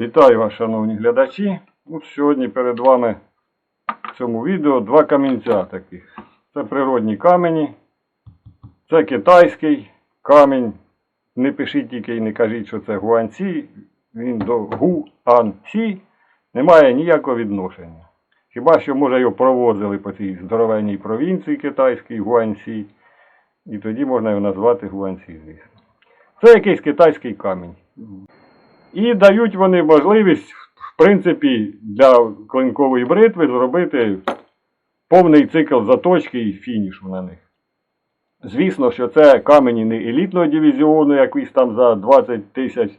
Вітаю вас, шановні глядачі. От сьогодні перед вами в цьому відео два камінця таких. Це природні камені. Це китайський камінь. Не пишіть тільки і не кажіть, що це гуанці. Він до гуанці не має ніякого відношення. Хіба що, може, його провозили по цій здоровенній провінції китайській Гуанці. І тоді можна його назвати Гуанці, звісно. Це якийсь китайський камінь. І дають вони можливість, в принципі, для клинкової бритви зробити повний цикл заточки і фінішу на них. Звісно, що це камені не елітного дивізіону, якийсь там за 20 тисяч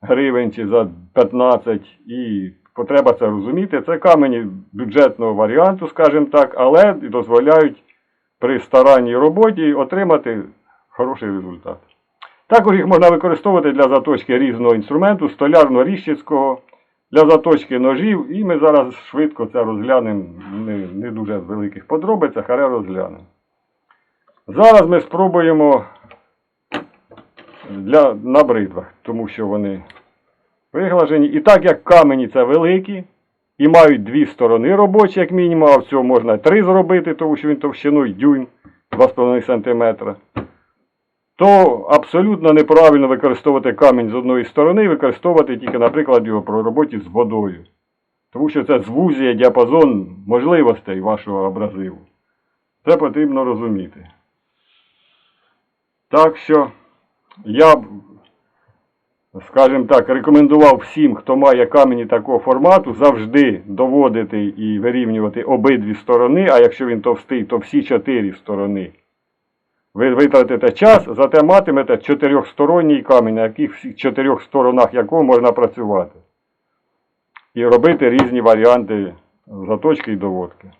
гривень чи за 15, і потреба це розуміти. Це камені бюджетного варіанту, скажімо так, але дозволяють при старанній роботі отримати хороший результат. Також їх можна використовувати для заточки різного інструменту, столярно-ріщицького, для заточки ножів, і ми зараз швидко це розглянемо, не, не дуже в великих подробицях, але розглянемо. Зараз ми спробуємо для, на бритвах, тому що вони виглажені. І так як камені це великі, і мають дві сторони робочі, як мінімум, а всього можна три зробити, тому що він товщиною дюйм 2,5 см то абсолютно неправильно використовувати камінь з одної сторони і використовувати тільки, наприклад, його при роботі з водою. Тому що це звузює діапазон можливостей вашого абразиву. Це потрібно розуміти. Так що я б, скажімо так, рекомендував всім, хто має камені такого формату, завжди доводити і вирівнювати обидві сторони, а якщо він товстий, то всі чотири сторони. Ви витратите час, зате матимете чотирьохсторонній камінь, на яких чотирьох сторонах якого можна працювати. І робити різні варіанти заточки і доводки.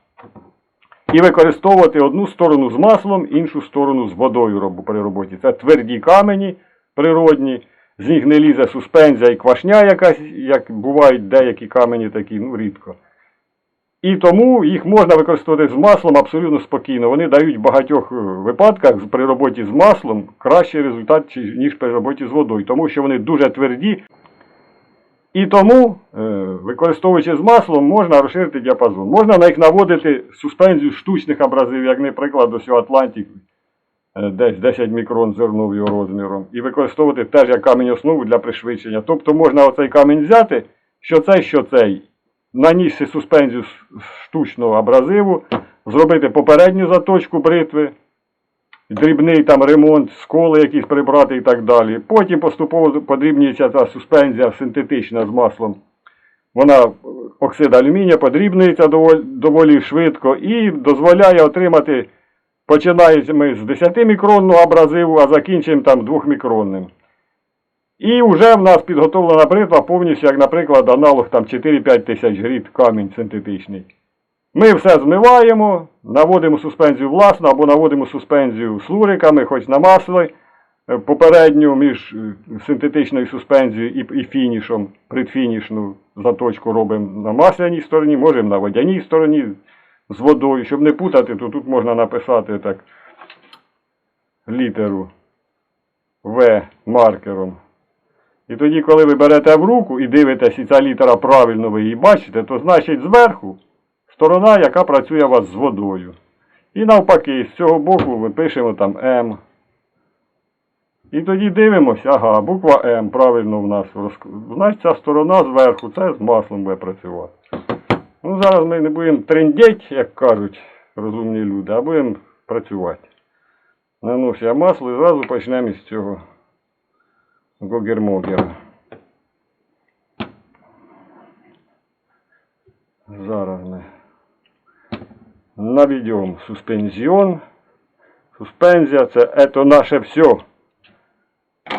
І використовувати одну сторону з маслом, іншу сторону з водою при роботі. Це тверді камені природні, з них не лізе суспензія і квашня якась, як бувають деякі камені такі, ну рідко. І тому їх можна використовувати з маслом абсолютно спокійно. Вони дають в багатьох е, випадках при роботі з маслом кращий результат, ніж при роботі з водою, тому що вони дуже тверді. І тому, е, використовуючи з маслом, можна розширити діапазон. Можна на них наводити суспензію штучних абразивів, як, наприклад, ось Атлантик, е, десь 10 мікрон зернов його розміром, і використовувати теж як камінь основу для пришвидшення. Тобто можна оцей камінь взяти, що цей, що цей, наністи суспензію штучного абразиву, зробити попередню заточку бритви, дрібний там ремонт, сколи якісь прибрати і так далі. Потім поступово подрібнюється ця суспензія синтетична з маслом. Вона оксид алюмінія подрібнюється доволі, доволі швидко і дозволяє отримати, починаємо ми з 10-мікронного абразиву, а закінчуємо там 2-мікронним. І вже в нас підготовлена бритва повністю, як, наприклад, аналог там 4-5 тисяч гріт камінь синтетичний. Ми все змиваємо, наводимо суспензію власно або наводимо суспензію слуриками, хоч на маслі, е, попередню між е, синтетичною суспензією і фінішом, предфінішну заточку робимо на масляній стороні, можемо на водяній стороні з водою. Щоб не путати, то тут можна написати так літеру В маркером. І тоді, коли ви берете в руку і дивитесь, і ця літера правильно ви її бачите, то значить зверху сторона, яка працює у вас з водою. І навпаки, з цього боку ми пишемо там М. І тоді дивимося, ага, буква М правильно в нас Значить, ця сторона зверху, це з маслом буде працювати. Ну, зараз ми не будемо трендеть, як кажуть розумні люди, а будемо працювати. Наношу я масло і зразу почнемо із цього гогермогера. Зараз ми наведемо суспензіон. Суспензія це наше все.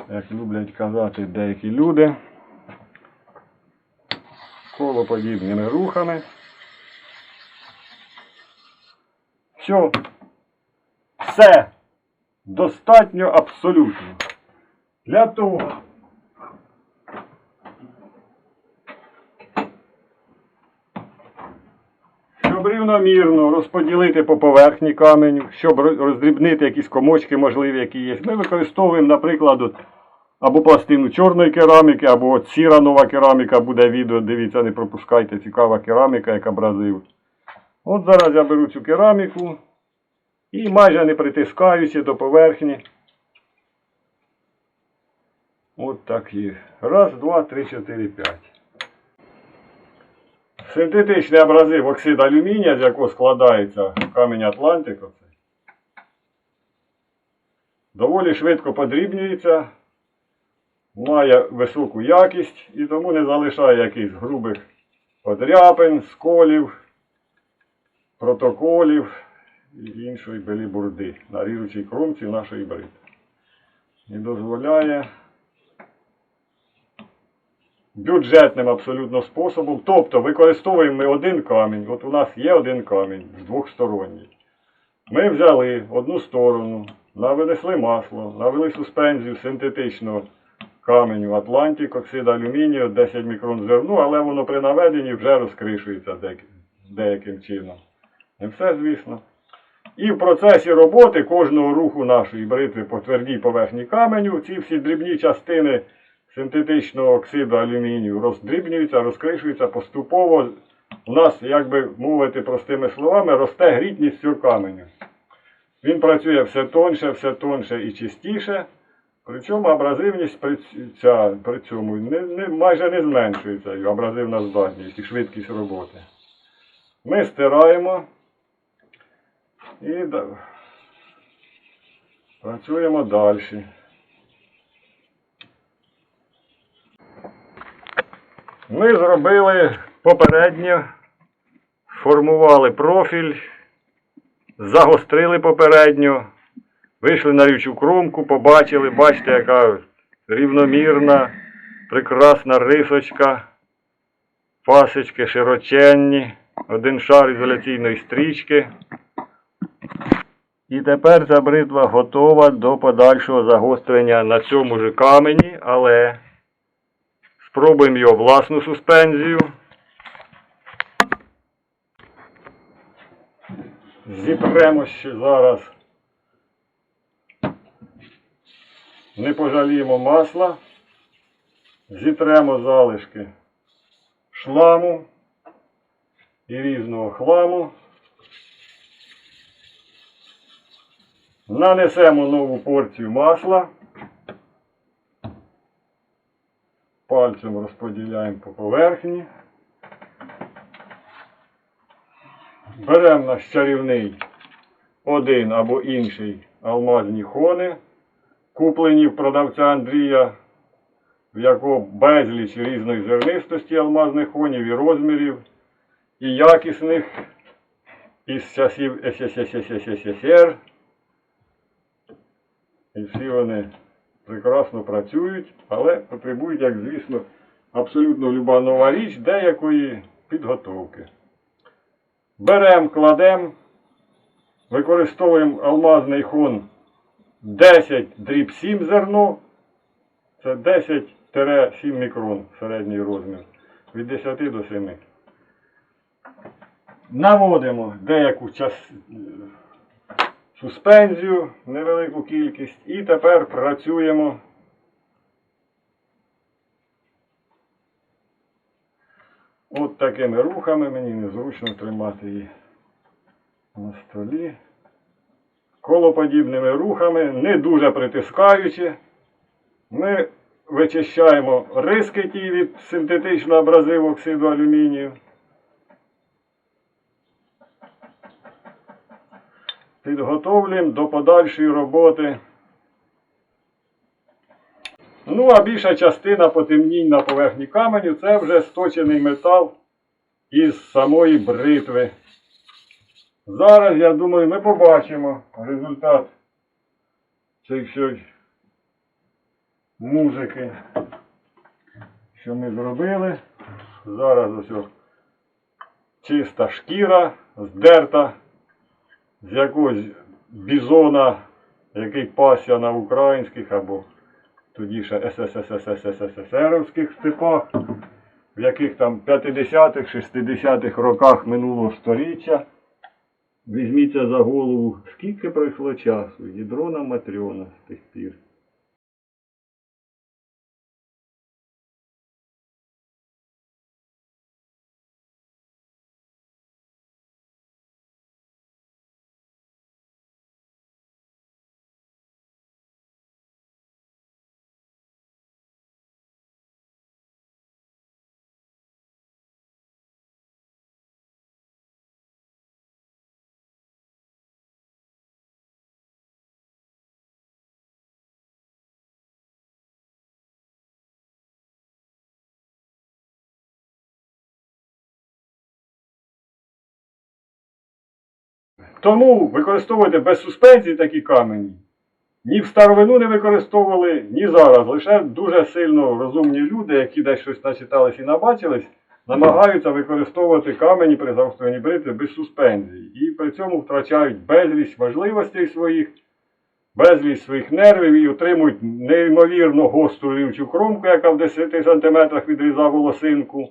Як люблять казати деякі люди. Колоподібними рухами. Все. Все. Достатньо абсолютно. Для того. Щоб рівномірно розподілити по поверхні каменю, щоб роздрібнити якісь комочки, можливі, які є. Ми використовуємо, наприклад, або пластину чорної кераміки, або сіра нова кераміка буде відео. Дивіться, не пропускайте, цікава кераміка, як абразив. От зараз я беру цю кераміку і майже не притискаючи до поверхні. От так і. Раз, два, три, чотири, п'ять. Синтетичний абразив оксид алюмінія, з якого складається камінь Атлантик. оцей, Доволі швидко подрібнюється, має високу якість і тому не залишає якихось грубих подряпин, сколів, протоколів і іншої белібурди на ріжучій кромці нашої брити. І дозволяє бюджетним абсолютно способом. Тобто використовуємо ми один камінь. От у нас є один камінь з двохсторонній. Ми взяли одну сторону, навинесли масло, навели суспензію синтетичного каменю Атлантик, оксид алюмінію, 10 мікрон зерну, але воно при наведенні вже розкришується деяким чином. Не все, звісно. І в процесі роботи кожного руху нашої бритви по твердій поверхні каменю ці всі дрібні частини синтетичного оксиду алюмінію роздрібнюються, розкришуються поступово. У нас, як би мовити простими словами, росте грітність цього каменю. Він працює все тонше, все тонше і чистіше. Причому абразивність при, ця, при цьому не, не, майже не зменшується, абразивна здатність і швидкість роботи. Ми стираємо і працюємо далі. Ми зробили попередньо, формували профіль, загострили попередньо, вийшли на річу кромку, побачили, бачите, яка рівномірна, прекрасна рисочка, пасочки широченні, один шар ізоляційної стрічки. І тепер ця готова до подальшого загострення на цьому ж камені, але Спробуємо його власну суспензію. Зіпремо ще зараз. Не пожаліємо масла. Зітремо залишки шламу і різного хламу. Нанесемо нову порцію масла. Пальцем розподіляємо по поверхні. Беремо наш чарівний один або інший алмазні хони, куплені в продавця Андрія, в якого безліч різної зернистості алмазних хонів і розмірів, і якісних із часів СССР. І всі вони прекрасно працюють, але потребують, як звісно, абсолютно люба нова річ деякої підготовки. Беремо, кладемо, використовуємо алмазний хон 10 дріб 7 зерно. Це 10-7 мікрон середній розмір. Від 10 до 7. Наводимо деяку час, суспензію, невелику кількість, і тепер працюємо. От такими рухами мені незручно тримати її на столі. Колоподібними рухами, не дуже притискаючи, ми вичищаємо риски ті від синтетичного абразиву оксиду алюмінію. Підготовлюємо до подальшої роботи. Ну, а більша частина потемнінь на поверхні каменю це вже сточений метал із самої бритви. Зараз, я думаю, ми побачимо результат цієї всієї музики, що ми зробили. Зараз ось чиста шкіра, здерта з якогось бізона, який пасся на українських або тоді ще СССРських степах, в яких там 50-х, 60-х роках минулого століття. Візьміться за голову, скільки пройшло часу, ядрона Матрьона з тих пір. Тому використовуйте без суспензії такі камені. Ні в старовину не використовували, ні зараз. Лише дуже сильно розумні люди, які десь щось начитались і набачились, намагаються використовувати камені при загостренні бритви без суспензії. І при цьому втрачають безліч важливостей своїх, безліч своїх нервів і отримують неймовірно гостру рівчу кромку, яка в 10 см відрізає волосинку.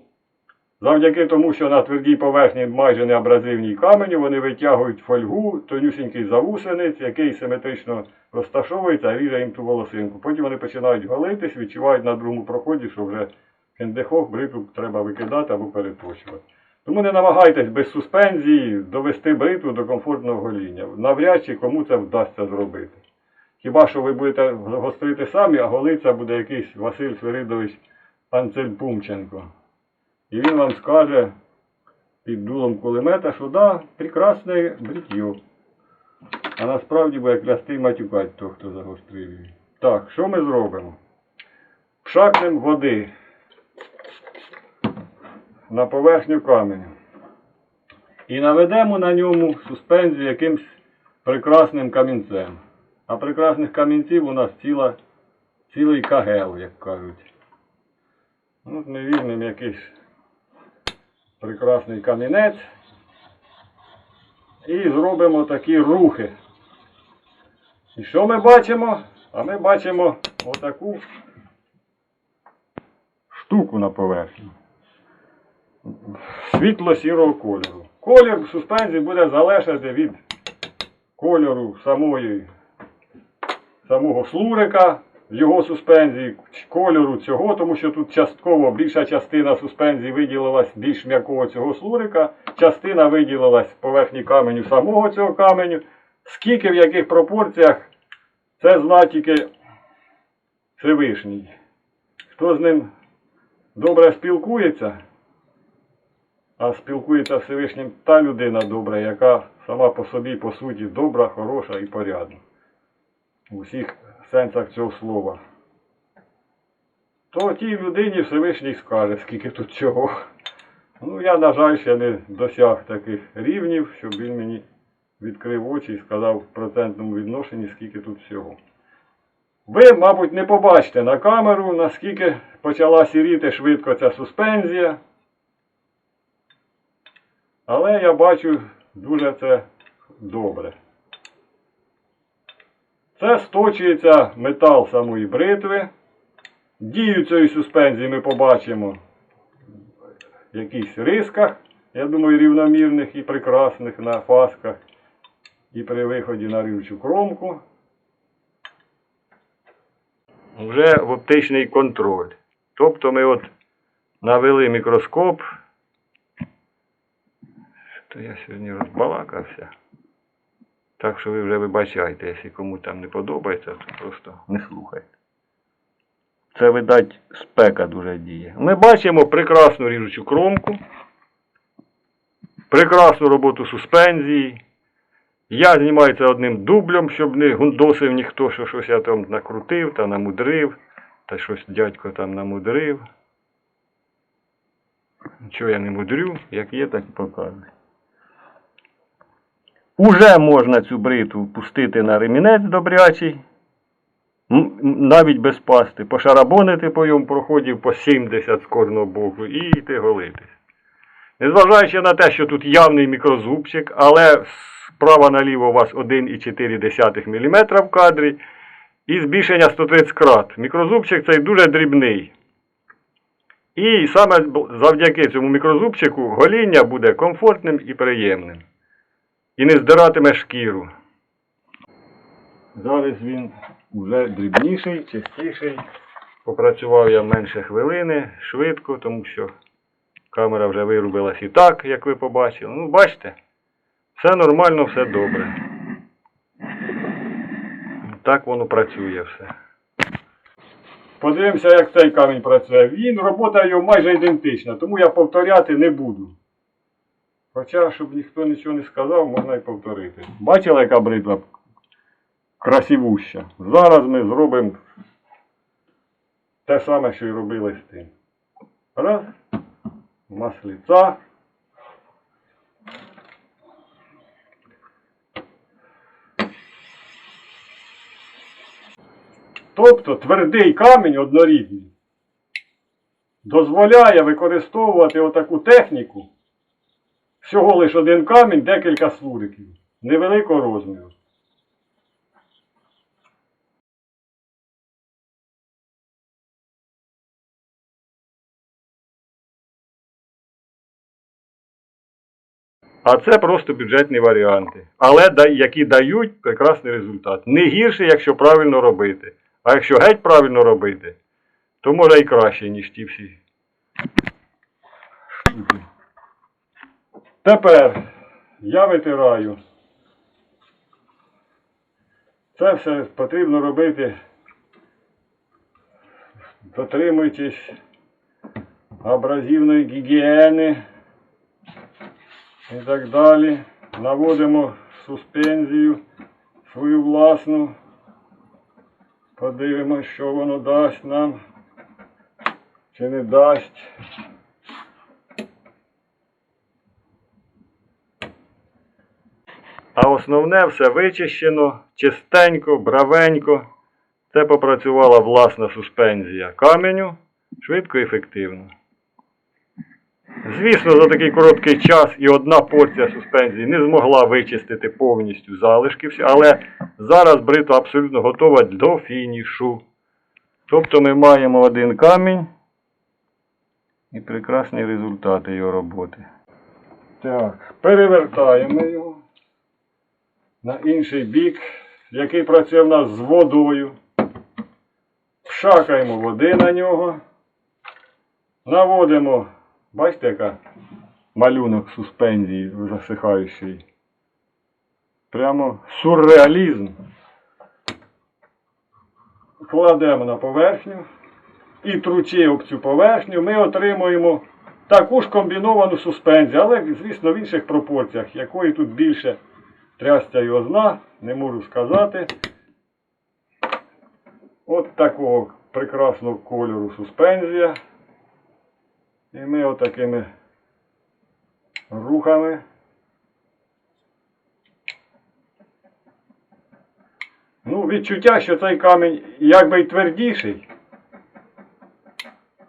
Завдяки тому, що на твердій поверхні майже неабразивній каменю, вони витягують фольгу, тонюсінький завусенець, який симетрично розташовується, а ріже їм ту волосинку. Потім вони починають голитись, відчувають на другому проході, що вже хендехох бритву треба викидати або переточувати. Тому не намагайтесь без суспензії довести бритву до комфортного гоління. Навряд чи кому це вдасться зробити. Хіба що ви будете гострити самі, а голиться буде якийсь Василь Свиридович Анцельпумченко. І він вам скаже під дулом кулемета, що да, прекрасне бритье. А насправді буде клясти і матюкать того, хто загострив її. Так, що ми зробимо? Пшакнемо води на поверхню каменю. І наведемо на ньому суспензію якимсь прекрасним камінцем. А прекрасних камінців у нас ціла, цілий кагел, як кажуть. Ну, ми візьмемо якийсь прекрасний камінець і зробимо такі рухи. І що ми бачимо? А ми бачимо отаку штуку на поверхні. Світло-сірого кольору. Колір суспензії буде залежати від кольору самої, самого слурика, його суспензії, кольору цього, тому що тут частково більша частина суспензії виділилась більш м'якого цього слурика, частина виділилась поверхні каменю самого цього каменю. Скільки в яких пропорціях, це знає тільки Всевишній. Хто з ним добре спілкується, а спілкується Всевишнім та людина добра, яка сама по собі, по суті, добра, хороша і порядна. У всіх сенсах цього слова. То тій людині Всевишній скаже, скільки тут чого. Ну, я, на жаль, ще не досяг таких рівнів, щоб він мені відкрив очі і сказав в процентному відношенні, скільки тут всього. Ви, мабуть, не побачите на камеру, наскільки почала сіріти швидко ця суспензія. Але я бачу дуже це добре. Це сточується метал самої бритви. Дію цієї суспензії ми побачимо в якихось рисках, я думаю, рівномірних і прекрасних на фасках і при виході на рівчу кромку. Вже в оптичний контроль. Тобто ми от навели мікроскоп. То я сьогодні розбалакався. Так що ви вже вибачайте, якщо кому там не подобається, то просто не слухайте. Це, видать, спека дуже діє. Ми бачимо прекрасну ріжучу кромку, прекрасну роботу суспензії. Я знімаю це одним дублем, щоб не гундосив ніхто, що щось я там накрутив та намудрив, та щось дядько там намудрив. Нічого я не мудрю, як є, так і показую. Уже можна цю бритву пустити на ремінець добрячий, навіть без пасти, пошарабонити по йому проходів по 70 з кожного боку і йти голитись. Незважаючи на те, що тут явний мікрозубчик, але справа наліво у вас 1,4 мм в кадрі і збільшення 130 крат. Мікрозубчик цей дуже дрібний. І саме завдяки цьому мікрозубчику гоління буде комфортним і приємним і не здиратиме шкіру. Зараз він вже дрібніший, чистіший. Попрацював я менше хвилини, швидко, тому що камера вже вирубилась і так, як ви побачили. Ну, бачите, все нормально, все добре. Так воно працює все. Подивимося, як цей камінь працює. Він, робота його майже ідентична, тому я повторяти не буду. Хоча, щоб ніхто нічого не сказав, можна і повторити. Бачили, яка бритва красивуща. Зараз ми зробимо те саме, що й робили з тим. Раз. Масліця. Тобто твердий камінь однорідний дозволяє використовувати отаку техніку. Всього лише один камінь, декілька слуриків. Невеликого розміру. А це просто бюджетні варіанти. Але які дають прекрасний результат. Не гірше, якщо правильно робити. А якщо геть правильно робити, то може і краще, ніж ті всі. штуки. Тепер я витираю. Це все потрібно робити, дотримуючись абразивної гігієни і так далі. Наводимо суспензію свою власну. Подивимось, що воно дасть нам чи не дасть. А основне все вичищено, чистенько, бравенько. Це попрацювала власна суспензія каменю, швидко і ефективно. Звісно, за такий короткий час і одна порція суспензії не змогла вичистити повністю залишки але зараз бритва абсолютно готова до фінішу. Тобто ми маємо один камінь і прекрасні результати його роботи. Так, перевертаємо його на інший бік, який працює в нас з водою. Пшакаємо води на нього. Наводимо, бачите, яка малюнок суспензії засихаючий. Прямо сюрреалізм. Кладемо на поверхню і тручи об цю поверхню, ми отримуємо таку ж комбіновану суспензію, але, звісно, в інших пропорціях, якої тут більше трястя його зна, не можу сказати. От такого прекрасного кольору суспензія. І ми отакими рухами. Ну, відчуття, що цей камінь якби й твердіший,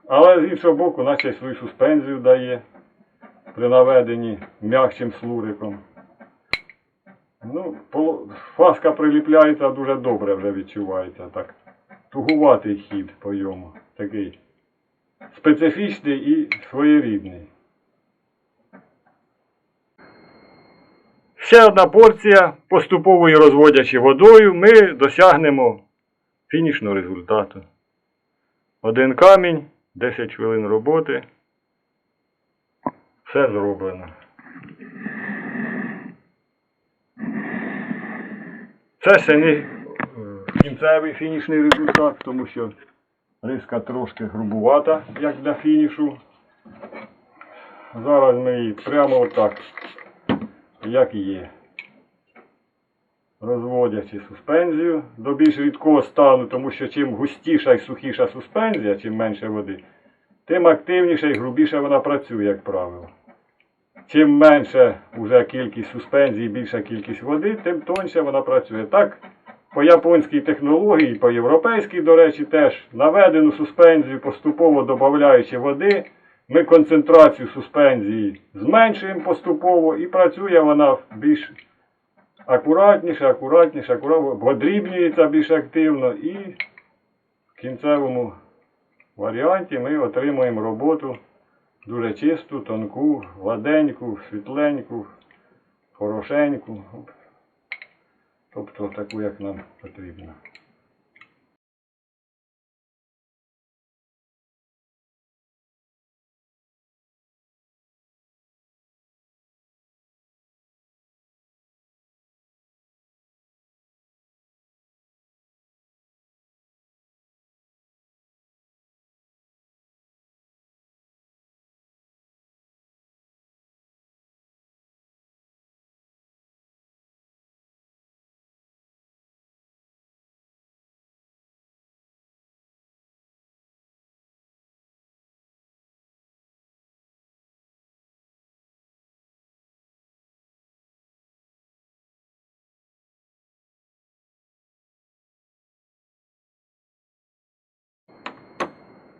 але з іншого боку, наче свою суспензію дає при наведенні м'якшим слуриком. Ну, фаска приліпляється дуже добре вже відчувається. Так. Тугуватий хід по йому. Такий специфічний і своєрідний. Ще одна порція, поступово її розводячи водою, ми досягнемо фінішного результату. Один камінь, 10 хвилин роботи. Все зроблено. Це ще не кінцевий фінішний результат, тому що риска трошки грубувата, як для фінішу. Зараз ми її прямо отак, як є. Розводячи суспензію до більш рідкого стану, тому що чим густіша і сухіша суспензія, чим менше води, тим активніше і грубіше вона працює, як правило. Чим менше вже кількість суспензії, більша кількість води, тим тоньше вона працює. Так, по японській технології, по європейській, до речі, теж наведену суспензію, поступово додаючи води, ми концентрацію суспензії зменшуємо поступово і працює вона більш акуратніше, акуратніше, акуратніше, подрібнюється більш активно і в кінцевому варіанті ми отримуємо роботу дуже чисту, тонку, гладеньку, світленьку, хорошеньку. Тобто таку, як нам потрібно.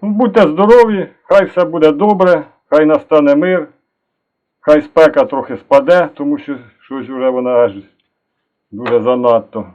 Будьте здорові, хай все буде добре, хай настане мир, хай спека трохи спаде, тому що щось вже вона аж дуже занадто.